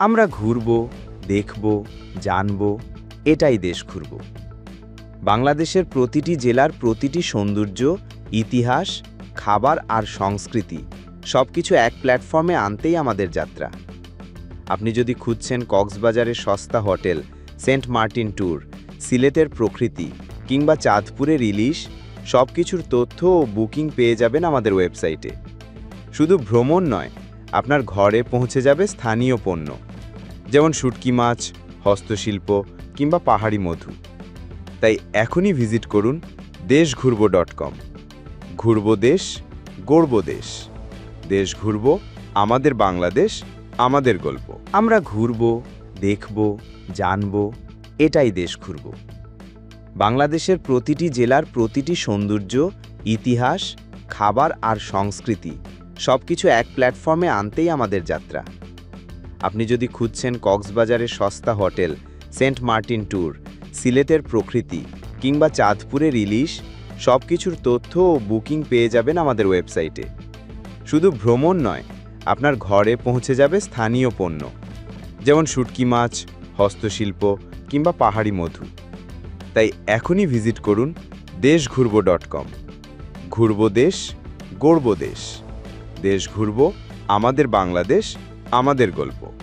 আমরা ঘুরব, দেখব, জানব, এটাই দেশ ঘুরব। বাংলাদেশের প্রতিটি জেলার প্রতিটি সৌন্দর্য, ইতিহাস, খাবার আর সংস্কৃতি সব কিছু এক প্ল্যাটফর্মে আনতেই আমাদের যাত্রা। আপনি যদি খুঁজছেন কক্সবাজারের সস্তা হোটেল, সেন্ট মার্টিন ট্যুর, সিলেটের প্রকৃতি কিংবা চাঁদপুরের ইলিশ সব কিছুর তথ্য ও বুকিং পেয়ে যাবেন আমাদের ওয়েবসাইটে। শুধু ভ্রমণ নয় আপনার ঘরে পৌঁছে যাবে স্থানীয় পণ্য, যেমন শুটকি মাছ, হস্তশিল্প কিংবা পাহাড়ি মধু। তাই এখনই ভিজিট করুন দেশ ঘুরব ডট কম। ঘুরব দেশ, গড়ব দেশ। দেশ ঘুরব, আমাদের বাংলাদেশ, আমাদের গল্প। আমরা ঘুরব, দেখব, জানব, এটাই দেশ ঘুরব। বাংলাদেশের প্রতিটি জেলার প্রতিটি সৌন্দর্য, ইতিহাস, খাবার আর সংস্কৃতি সবকিছু এক প্ল্যাটফর্মে আনতেই আমাদের যাত্রা। আপনি যদি খুঁজছেন কক্সবাজারের সস্তা হোটেল, সেন্ট মার্টিন ট্যুর, সিলেটের প্রকৃতি কিংবা চাঁদপুরের ইলিশ সব কিছুর তথ্য ও বুকিং পেয়ে যাবেন আমাদের ওয়েবসাইটে। শুধু ভ্রমণ নয়, আপনার ঘরে পৌঁছে যাবে স্থানীয় পণ্য, যেমন শুটকি মাছ, হস্তশিল্প কিংবা পাহাড়ি মধু। তাই এখনই ভিজিট করুন দেশঘুরব ডট কম। ঘুরব দেশ, গড়ব দেশ। দেশ ঘুরব আমাদের বাংলাদেশ আমাদের গল্প।